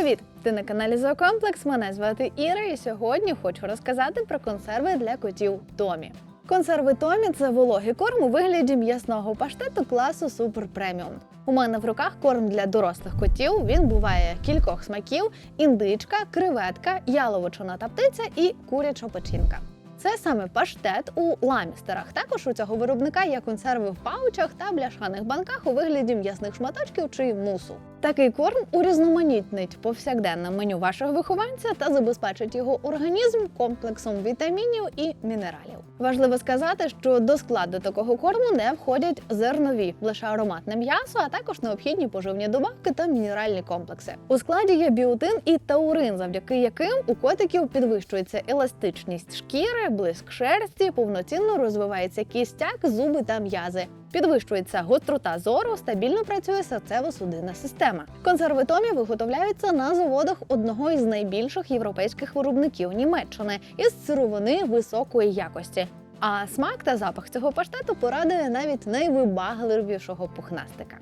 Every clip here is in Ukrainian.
Привіт! Ти на каналі Зоокомплекс. Мене звати Іра, і сьогодні хочу розказати про консерви для котів Томі. Консерви Томі це вологий корм у вигляді м'ясного паштету класу Супер Преміум. У мене в руках корм для дорослих котів. Він буває кількох смаків: індичка, креветка, яловичина птиця і куряча печінка. Це саме паштет у ламістерах. Також у цього виробника є консерви в паучах та бляшаних банках у вигляді м'ясних шматочків чи мусу. Такий корм урізноманітнить повсякденне меню вашого вихованця та забезпечить його організм комплексом вітамінів і мінералів. Важливо сказати, що до складу такого корму не входять зернові, лише ароматне м'ясо, а також необхідні поживні добавки та мінеральні комплекси. У складі є біотин і таурин, завдяки яким у котиків підвищується еластичність шкіри, блиск шерсті, повноцінно розвивається кістяк, зуби та м'язи. Підвищується гострота зору, стабільно працює серцево-судинна система. Консерви Томі виготовляються на заводах одного із найбільших європейських виробників Німеччини із сировини високої якості. А смак та запах цього паштету порадує навіть найвибагливішого пухнастика.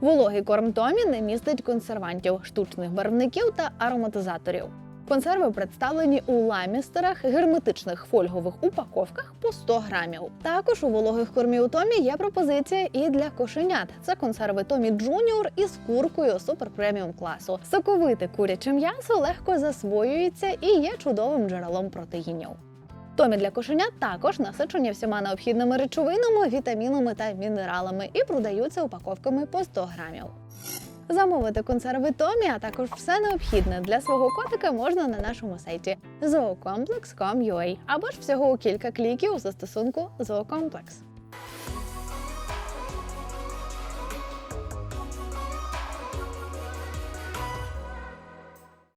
Вологий корм Томі не містить консервантів, штучних барвників та ароматизаторів. Консерви представлені у ламістерах, герметичних фольгових упаковках по 100 грамів. Також у вологих кормів Томі є пропозиція і для кошенят. Це консерви Томі Джуніор із куркою супер преміум класу. Соковите куряче м'ясо легко засвоюється і є чудовим джерелом протеїнів. Томі для кошенят також насичені всіма необхідними речовинами, вітамінами та мінералами і продаються упаковками по 100 грамів. Замовити консерви Томі, а також все необхідне для свого котика можна на нашому сайті zoocomplex.com.ua або ж всього у кілька кліків у застосунку Зоокомплекс.